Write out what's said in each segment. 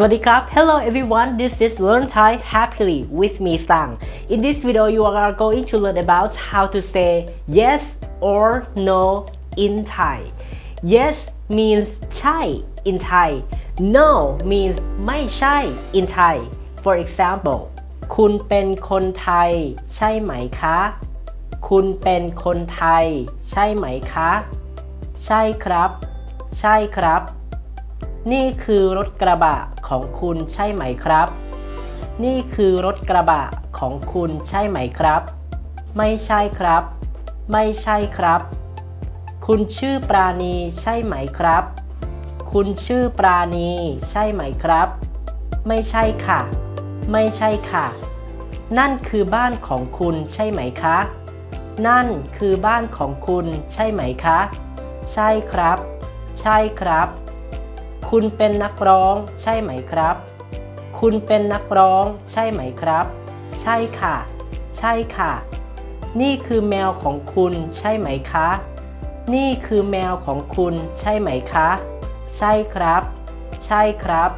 สวัสดีครับ Hello everyone this is Learn Thai Happily with me Sang In this video you are going to learn about how to say yes or no in Thai Yes means ใช่ in Thai No means ไม่ใช่ in Thai For example คุณเป็นคนไทย ใช่ไหมคะ คุณเป็นคนไทย ใช่ไหมคะ ใช่ครับ ใช่ครับ นี่คือรถกระบะของคุณใช่ไหมครับ นี่คือรถกระบะของคุณใช่ไหมครับ ไม่ใช่ครับ ไม่ใช่ครับ คุณชื่อปราณีใช่ไหมครับ คุณชื่อปราณีใช่ไหมครับ ไม่ใช่ค่ะ ไม่ใช่ค่ะ นั่นคือบ้านของคุณใช่ไหมคะ นั่นคือบ้านของคุณใช่ไหมคะ ใช่ครับ ใช่ครับ คุณเป็นนักร้องใช่ไหมครับ คุณเป็นนักร้องใช่ไหมครับ ใช่ค่ะ ใช่ค่ะ นี่คือแมวของคุณใช่ไหมคะ นี่คือแมวของคุณใช่ไหมคะ ใช่ครับ ใช่ครับ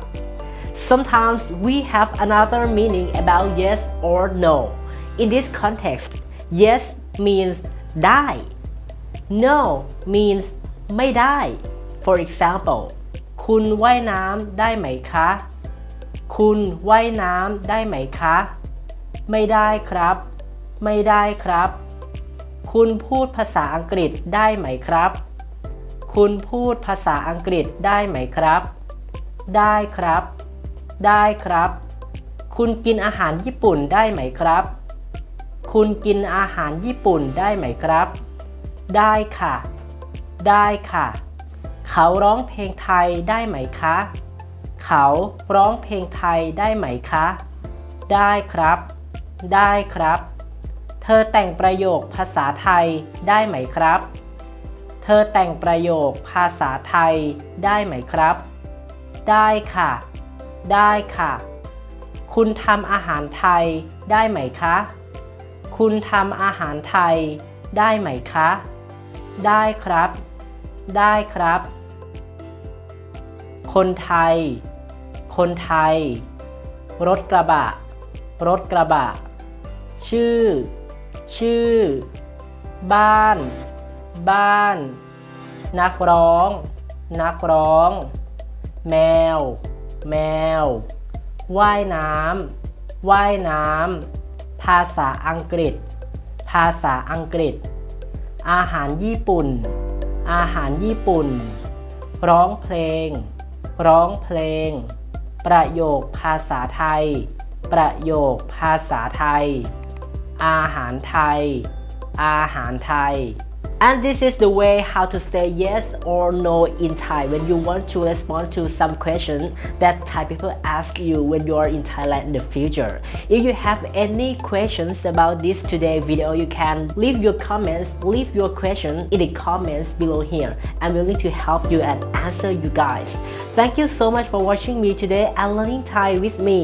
Sometimes we have another meaning about yes or no. In this context, yes means ได้ no means ไม่ได้ For example คุณว่ายน้ำได้ไหมคะ คุณว่ายน้ำได้ไหมคะ ไม่ได้ครับ ไม่ได้ครับ คุณพูดภาษาอังกฤษได้ไหมครับ คุณพูดภาษาอังกฤษได้ไหมครับ ได้ครับ ได้ครับ คุณกินอาหารญี่ปุ่นได้ไหมครับ คุณกินอาหารญี่ปุ่นได้ไหมครับ ได้ค่ะ ได้ค่ะ เขาร้องเพลงไทยได้ไหมคะ เขาร้องเพลงไทยได้ไหมคะ ได้ครับ ได้ครับ เธอแต่งประโยคภาษาไทยได้ไหมครับ เธอแต่งประโยคภาษาไทยได้ไหมครับ ได้ค่ะ ได้ค่ะ คุณทำอาหารไทยได้ไหมคะ คุณทำอาหารไทยได้ไหมคะ ได้ครับได้ครับ คนไทย คนไทย รถกระบะ รถกระบะ ชื่อ ชื่อ บ้าน บ้าน นักร้อง นักร้อง แมว แมว ว่ายน้ำ ว่ายน้ำ ภาษาอังกฤษ ภาษาอังกฤษ อาหารญี่ปุ่น อาหารญี่ปุ่น ร้องเพลง ร้องเพลง ประโยคภาษาไทย ประโยคภาษาไทย อาหารไทย อาหารไทย And this is the way how to say yes or no in Thai when you want to respond to some question that Thai people ask you when you are in Thailand in the future. If you have any questions about this today video, you can leave your comments, leave your question in the comments below here. I'm willing to help you and answer you guys. Thank you so much for watching me today and learning Thai with me.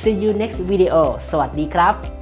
See you next video. สวัสดีครับ